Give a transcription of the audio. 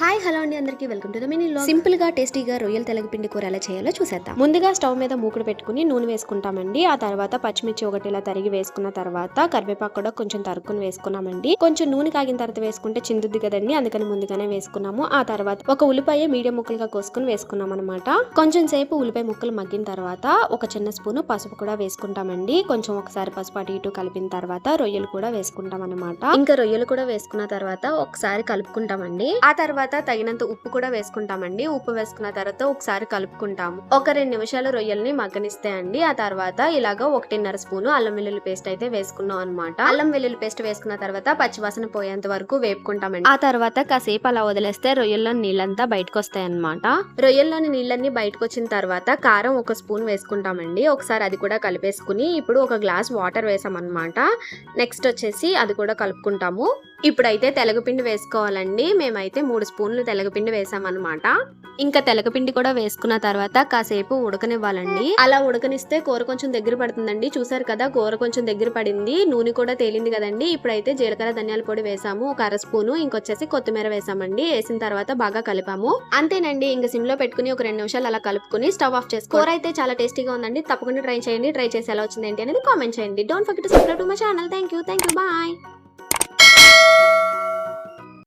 Hi hello అండి అందరికీ. Welcome to the mini సింపుల్గా టేస్టీగా రొయ్యల తెలగపిండి కూర ఎలా చేయాలో చూసేద్దాం. ముందుగా స్టవ్ మీద మూకుడు పెట్టుకుని నూనె వేసుకుంటామండి. ఆ తర్వాత పచ్చిమిర్చి ఒకటి ఇలా తరిగి వేసుకున్న తర్వాత కరివేపాకు కూడా కొంచెం తరుక్కుని వేసుకున్నామండి. కొంచెం నూనె కాగిన తర్వాత వేసుకుంటే చిందుద్ది కదండి. అందుకని ముందుగానే వేసుకున్నాము. ఆ తర్వాత ఒక ఉల్లిపాయ మీడియం ముక్కలుగా కోసుకుని వేసుకున్నాం అనమాట కొంచెం సేపు ఉల్లిపాయ ముక్కలు మగ్గిన తర్వాత ఒక చిన్న స్పూన్ పసుపు కూడా వేసుకుంటామండి. కొంచెం ఒకసారి పసుపు అటు ఇటు కలిపిన తర్వాత రొయ్యలు కూడా వేసుకుంటాం అనమాట ఇంకా రొయ్యలు కూడా వేసుకున్న తర్వాత ఒకసారి కలుపుకుంటామండి. ఆ తర్వాత తర్వాత తగినంత ఉప్పు కూడా వేసుకుంటామండి. ఉప్పు వేసుకున్న తర్వాత ఒకసారి కలుపుకుంటాము. ఒక రెండు నిమిషాలు రొయ్యల్ని మగ్గనిస్తే అండి ఆ తర్వాత ఇలాగ ఒకటిన్నర స్పూను అల్లం వెల్లుల్లి పేస్ట్ అయితే వేసుకున్నాం అనమాట అల్లం వెల్లుల్లి పేస్ట్ వేసుకున్న తర్వాత పచ్చివాసన పోయేంత వరకు వేపుకుంటామండి. ఆ తర్వాత కాసేపు అలా వదిలేస్తే రొయ్యల్లోని నీళ్ళంతా బయటకు వస్తాయి అనమాట రొయ్యల్లోని నీళ్ళన్ని బయటకు వచ్చిన తర్వాత కారం ఒక స్పూన్ వేసుకుంటామండి. ఒకసారి అది కూడా కలిపేసుకుని ఇప్పుడు ఒక గ్లాస్ వాటర్ వేసామన్నమాట. నెక్స్ట్ వచ్చేసి అది కూడా కలుపుకుంటాము. ఇప్పుడైతే తెలగపిండి వేసుకోవాలండి. మేమైతే మూడు స్పూన్లు తెలగపిండి వేసామన్నమాట. ఇంకా తెలగపిండి కూడా వేసుకున్న తర్వాత కాసేపు ఉడకనివ్వాలండి. అలా ఉడకనిస్తే కూర కొంచెం దగ్గర పడుతుందండి. చూసారు కదా కూర కొంచెం దగ్గర పడింది. నూనె కూడా తేలింది కదండి. ఇప్పుడైతే జీలకర్ర ధనియాల పొడి వేసాము. ఒక అర స్పూను ఇంకొచ్చేసి కొత్తిమీర వేసామండి. వేసిన తర్వాత బాగా కలిపాము. అంతేనండి ఇంకా సిమ్లో పెట్టుకుని ఒక రెండు నిమిషాలు అలా కలుపుకుని స్టవ్ ఆఫ్ చేసుకో కూర అయితే చాలా టేస్టీగా ఉందండి. తప్పకుండా ట్రై చేయండి. ట్రై చేసి ఎలా వచ్చింది ఏంటి అనేది కామెంట్ చేయండి. Don't forget to subscribe to my channel thank you thank you bye